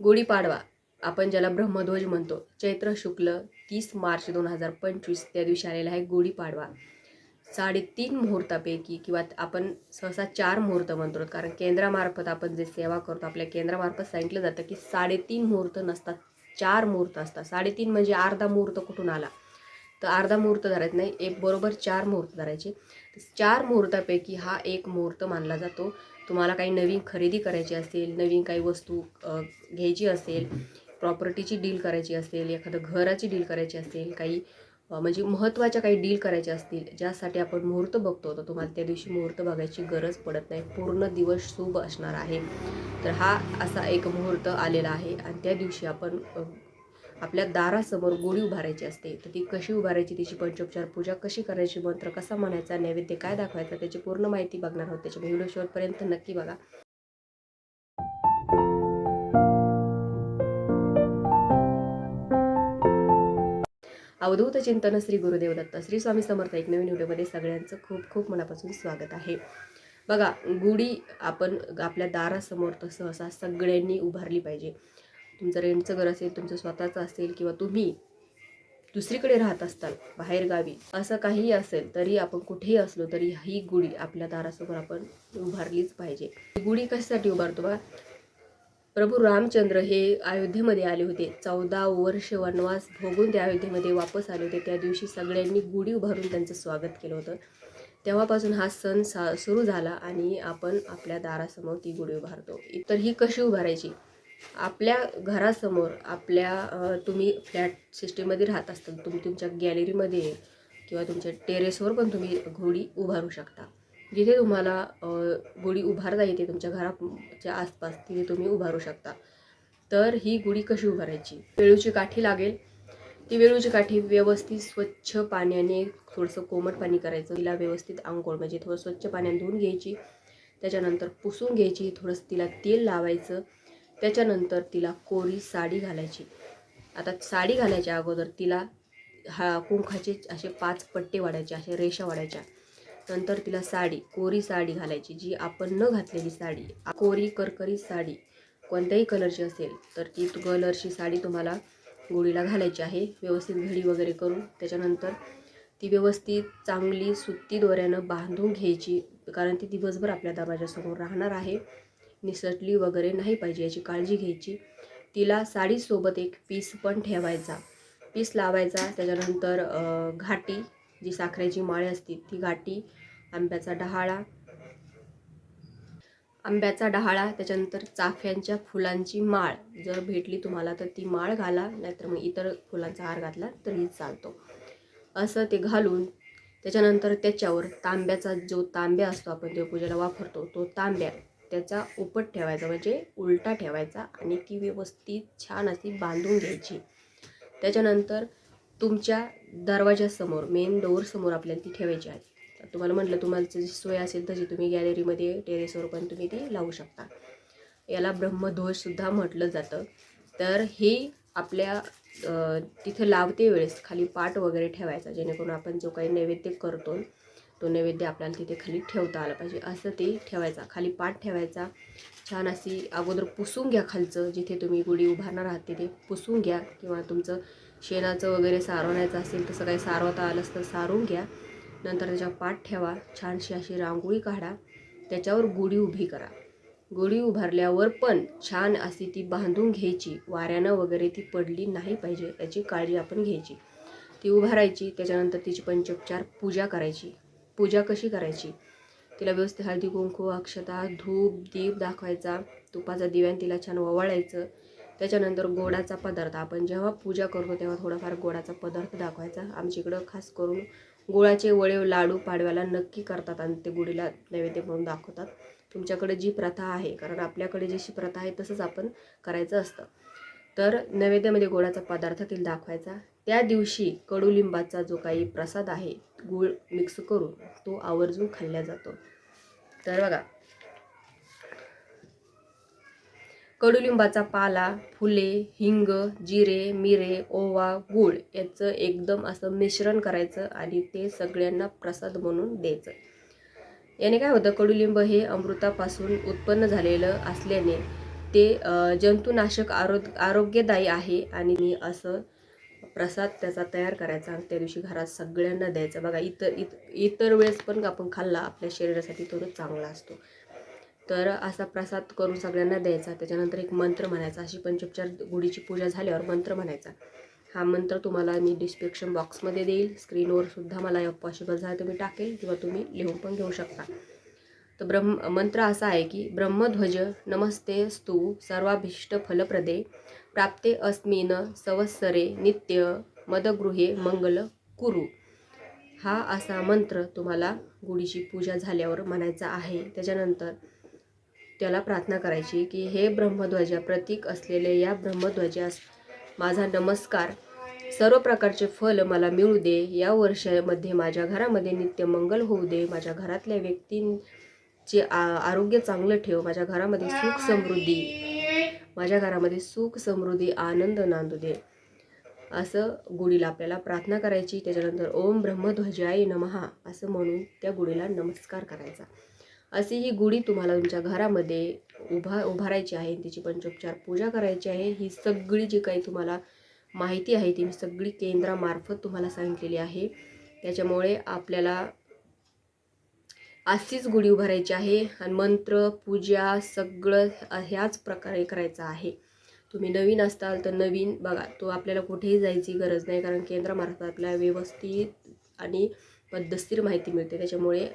गुढीपाडवा आपण ज्याला ब्रह्मध्वज म्हणतो. चैत्र शुक्ल तीस मार्च दोन हजार पंचवीस त्या दिवशी आलेला आहे गुढीपाडवा साडेतीन मुहूर्तापैकी किंवा आपण सहसा चार मुहूर्त म्हणतो. कारण केंद्रामार्फत आपण जे सेवा करतो आपल्या केंद्रामार्फत सांगितलं जातं की साडेतीन मुहूर्त नसतात चार मुहूर्त असतात. साडेतीन म्हणजे अर्धा मुहूर्त कुठून आला? तर अर्धा मुहूर्त धरायचं नाही एक बरोबर चार मुहूर्त धरायचे. चार मुहूर्तापैकी हा एक मुहूर्त मानला जातो. तुम्हाला काही नवीन खरेदी करायची असेल नवीन काही वस्तू घ्यायची असेल प्रॉपर्टीची डील करायची असेल एखादं घराची डील करायची असेल काही म्हणजे महत्त्वाच्या काही डील करायच्या असतील ज्यासाठी आपण मुहूर्त बघतो तर तुम्हाला त्या दिवशी मुहूर्त बघायची गरज पडत नाही. पूर्ण दिवस शुभ असणार आहे. तर हा असा एक मुहूर्त आलेला आहे आणि त्या दिवशी आपण आपल्या दारासमोर गुढी उभारायची असते तर ती कशी उभारायची तिची पंचोपचार पूजा कशी करायची मंत्र कसा म्हणायचा नैवेद्य काय दाखवायचा त्याची पूर्ण माहिती बघणार आहोत. त्याच्या व्हिडिओ शेवटपर्यंत नक्की बघा. अवधूत चिंतन श्री गुरुदेव दत्त श्री स्वामी समर्थ एक नवीन व्हिडिओमध्ये सगळ्यांचं खूप खूप मनापासून स्वागत आहे. बघा गुढी आपण आपल्या दारासमोर तर सहसा सगळ्यांनी उभारली पाहिजे. तुमचं रेंटचं घर असेल तुमचं स्वतःचं असेल किंवा तुम्ही दुसरीकडे राहत असताल बाहेरगावी असं काहीही असेल तरी आपण कुठेही असलो तरी ही गुढी आपल्या दारासमोर आपण उभारलीच पाहिजे. ही गुढी कशासाठी उभारतो बघा प्रभू रामचंद्र हे अयोध्येमध्ये आले होते. चौदा वर्ष वनवास भोगून ते अयोध्येमध्ये वापस आले होते. त्या दिवशी सगळ्यांनी गुढी उभारून त्यांचं स्वागत केलं होतं. तेव्हापासून हा सण सा सुरू झाला आणि आपण आपल्या दारासमोर ती गुढी उभारतो. तर ही कशी उभारायची? आपल्या घरासमोर आपल्या तुम्ही फ्लॅट सिस्टीममध्ये राहत असताल तुम्ही तुमच्या गॅलरीमध्ये किंवा तुमच्या टेरेसवर पण तुम्ही गुढी उभारू शकता. जिथे तुम्हाला गुढी उभारता येते तुमच्या घराच्या आसपास तिथे तुम्ही उभारू शकता. तर ही गुढी कशी उभारायची? वेळूची काठी लागेल. ती वेळूची काठी व्यवस्थित स्वच्छ पाण्याने थोडंसं कोमट पाणी करायचं. तिला व्यवस्थित आंघोळ म्हणजे थोडं स्वच्छ पाण्याने धुवून घ्यायची. त्याच्यानंतर पुसून घ्यायची. थोडंसं तिला तेल लावायचं. त्याच्यानंतर तिला कोरी साडी घालायची. आता साडी घालायच्या अगोदर तिला हा कुंखाचे असे पाच पट्टे वाढायचे असे रेषा वाढायच्या. नंतर तिला साडी कोरी साडी घालायची जी आपण न घातलेली साडी कोरी करकरी साडी कोणत्याही कलरची असेल तर ती कलरची साडी तुम्हाला गोळीला घालायची आहे. व्यवस्थित घडी वगैरे करून त्याच्यानंतर ती व्यवस्थित चांगली सुत्ती दोऱ्यानं बांधून घ्यायची कारण ती दिवसभर आपल्या दरवाजासमोर राहणार आहे. निसटली वगैरे नाही पाहिजे याची काळजी घ्यायची. तिला साडीसोबत एक पीस पण ठेवायचा. पीस लावायचा त्याच्यानंतर घाटी जी साखरेची माळे असते ती घाटी आंब्याचा डहाळा. आंब्याचा डहाळा त्याच्यानंतर चाफ्यांच्या फुलांची माळ. जर भेटली तुम्हाला तर ती माळ घाला नाहीतर मग इतर फुलांचा हार घातला तरीही चालतो. असं ते घालून त्याच्यानंतर त्याच्यावर तांब्याचा जो तांब्या असतो आपण देवपूजेला वापरतो तो तांब्या त्याचा उपट ठेवायचा म्हणजे उलटा ठेवायचा आणि ती व्यवस्थित छान अशी बांधून घ्यायची. त्याच्यानंतर तुमच्या दरवाजासमोर मेन डोअरसमोर आपल्याला ती ठेवायची आहे. तुम्हाला म्हटलं तुम्हाला जी सोय असेल तशी तुम्ही गॅलरीमध्ये टेरेसवर पण तुम्ही ती लावू शकता. याला ब्रह्मध्वजसुद्धा म्हटलं जातं. तर हे आपल्या तिथं लावते वेळेस खाली पाट वगैरे ठेवायचा जेणेकरून आपण जो काही नैवेद्य करतो तो नैवेद्य आपल्याला तिथे खाली ठेवता आला पाहिजे. असं ते ठेवायचा. खाली पाठ ठेवायचा. छान अशी अगोदर पुसून घ्या खालचं. जिथे तुम्ही गुढी उभारणार आहात तिथे पुसून घ्या. किंवा तुमचं शेणाचं वगैरे सारवण्याचं असेल तसं काही सारवता आलं तर सारून घ्या. नंतर त्याच्यावर पाठ ठेवा. छानशी अशी रांगोळी काढा. त्याच्यावर गुढी उभी करा. गुढी उभारल्यावर पण छान अशी ती बांधून घ्यायची. वाऱ्यानं वगैरे ती पडली नाही पाहिजे. याची काळजी आपण घ्यायची. ती उभारायची. त्याच्यानंतर तिची पंचोपचार पूजा करायची. पूजा कशी करायची? तिला व्यवस्थित हळदी कुंकू अक्षता धूप दीप दाखवायचा. तुपाचा दिव्यान तिला छान ओवाळायचं. त्याच्यानंतर गोडाचा पदार्थ. आपण जेव्हा पूजा करतो तेव्हा थोडाफार गोडाचा पदार्थ दाखवायचा. आमच्या इकडं खास करून गुळाचे वळेव लाडू पाडव्याला नक्की करतात आणि ते गुढीला नैवेद्य म्हणून दाखवतात. तुमच्याकडे जी प्रथा आहे कारण आपल्याकडे जशी प्रथा आहे तसंच आपण करायचं असतं. तर नैवेद्यामध्ये गोडाचा पदार्थ तिला दाखवायचा. त्या दिवशी कडुलिंबाचा जो काही प्रसाद आहे गूळ मिक्स करून तो आवर्जून खाल्ला जातो. तर बघा. कडुलिंबाचा पाला फुले हिंग जिरे मिरे ओवा गूळ याचं एकदम असं मिश्रण करायचं आणि ते सगळ्यांना प्रसाद म्हणून द्यायचं. याने काय होतं कडुलिंब हे अमृतापासून उत्पन्न झालेलं असल्याने ते जंतुनाशक आरो आरोग्यदायी आहे आणि असं प्रसाद त्याचा तयार करायचा आणि त्या दिवशी घरात सगळ्यांना द्यायचा. बघा इतर इत इतर वेळेस पण आपण खाल्ला आपल्या शरीरासाठी तोच चांगला असतो. तर असा प्रसाद करून सगळ्यांना द्यायचा. त्याच्यानंतर एक मंत्र म्हणायचा. अशी पंचोपचार गुढीची पूजा झाल्यावर मंत्र म्हणायचा. हा मंत्र तुम्हाला मी डिस्क्रिप्शन बॉक्समध्ये देईल. स्क्रीनवर सुद्धा मला पॉसिबल झालं तुम्ही टाकेल किंवा तुम्ही लिहून पण घेऊ शकता. तर ब्रह्म मंत्र असा आहे की ब्रह्मध्वज नमस्ते स्तू सर्वाभीष्ट फलप्रदे प्राप्ते अस्मिन संवत्सरे नित्य मदगृहे मंगल कुरु हा असा मंत्र तुम्हाला गुढीची पूजा झाल्यावर म्हणायचा आहे. त्याच्यानंतर त्याला प्रार्थना करायची की हे ब्रह्मध्वजा प्रतीक असलेले या ब्रह्मध्वजास माझा नमस्कार. सर्व प्रकारचे फल मला मिळू दे. या वर्षामध्ये माझ्या घरामध्ये नित्य मंगल होऊ दे. माझ्या घरातल्या व्यक्तींचे आ- आरोग्य चांगलं ठेव. माझ्या घरामध्ये सुख समृद्धी माझ्या घरामध्ये सुख समृद्धी आनंद नांदू दे असं गुढीला आपल्याला प्रार्थना करायची. त्याच्यानंतर ओम ब्रह्मध्वजाय नमहा असं म्हणून त्या गुढीला नमस्कार करायचा. अशी ही गुढी तुम्हाला तुमच्या घरामध्ये उभा उभारायची आहे. तिची पंचोपचार पूजा करायची आहे. ही सगळी जी काही तुम्हाला माहिती आहे ती मी सगळी केंद्रामार्फत तुम्हाला सांगितलेली आहे. त्याच्यामुळे आपल्याला अशीच गुढी उभारायची आहे. आणि मंत्र पूजा सगळं ह्याच प्रकारे करायचं आहे. तुम्ही नवीन असताल तर नवीन बघा. तो आपल्याला कुठेही जायची गरज नाही. कारण केंद्रामार्फत आपल्याला व्यवस्थित आणि पद्धतशीर माहिती मिळते. त्याच्यामुळे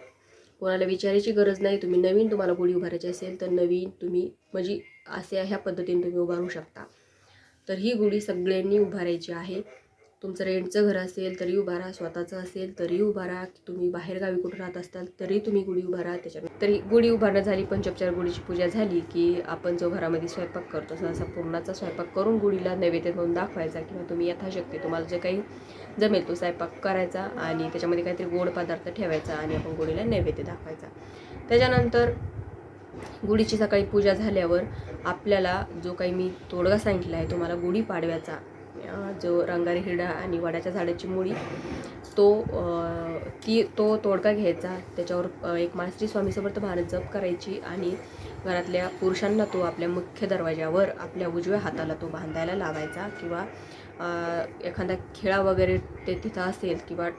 कोणाला विचारायची गरज नाही. तुम्ही नवीन तुम्हाला गुढी उभारायची असेल तर नवीन तुम्ही म्हणजे असे ह्या पद्धतीने तुम्ही उभारू शकता. तर ही गुढी सगळ्यांनी उभारायची आहे. तुमचं रेंटचं घर असेल तरी उभारा स्वतःचं असेल तरी उभारा तुम्ही बाहेरगावी कुठं राहत असताल तरी तुम्ही गुढी उभारा त्याच्यामध्ये तरी गुढी उभारणं झाली पंचोपचार गुढीची पूजा झाली की आपण जो घरामध्ये स्वयंपाक करतो सहसा पूर्णाचा स्वयंपाक करून गुढीला नैवेद्य म्हणून दाखवायचा किंवा तुम्ही यथाशक्ती तुम्हाला जे काही जमेल तो स्वयंपाक करायचा आणि त्याच्यामध्ये काहीतरी गोड पदार्थ ठेवायचा आणि आपण गुढीला नैवेद्य दाखवायचा. त्याच्यानंतर गुढीची सकाळी पूजा झाल्यावर आपल्याला जो काही मी तोडगा सांगितला आहे तुम्हाला गुढी पाडव्याचा जो रंगारी हिरडा आणि वडाच्या झाडाची मुळी तो ती तो तोडका घ्यायचा. त्याच्यावर एक मास्त्री स्वामीसमर्थ भारत जप करायची आणि घरातल्या पुरुषांना तो आपल्या मुख्य दरवाज्यावर आपल्या उजव्या हाताला तो बांधायला लावायचा किंवा एखादा खेळा वगैरे ते तिथं असेल किंवा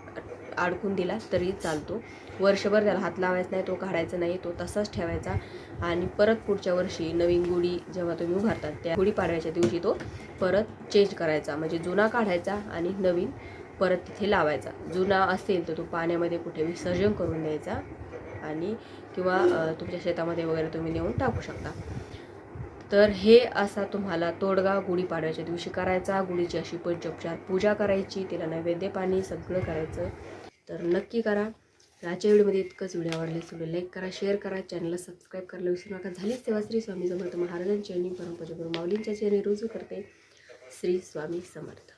अडकून दिला तरी चालतो. वर्षभर त्याला हात लावायचा नाही तो काढायचा नाही तो तसाच ठेवायचा. आणि परत पुढच्या वर्षी नवीन गुढी जेव्हा तुम्ही उभारतात त्या गुढी पाडव्याच्या दिवशी तो परत चेंज करायचा. म्हणजे जुना काढायचा आणि नवीन परत तिथे लावायचा. जुना असेल तर तो पाण्यामध्ये कुठे विसर्जन करून द्यायचा आणि किंवा तुमच्या शेतामध्ये वगैरे तुम्ही नेऊन टाकू शकता. तर हे असा तुम्हाला तोडगा गुढीपाडव्याच्या दिवशी करायचा. गुढीची अशी पंचोपचार पूजा करायची. तिला नैवेद्य पाणी सगळं करायचं. तर नक्की करा. आजच्या व्हिडिओमध्ये इतकंच. व्हिडिओ आवडले व्हिडिओ लाईक करा शेअर करा. चॅनलला सबस्क्राईब करायला विसरू नका. झालीच तेव्हा श्री स्वामी समर्थ महाराजांची आणि परमपूज्य गुरु माऊलींच्या चेहरे रुजू करते श्री स्वामी समर्थ.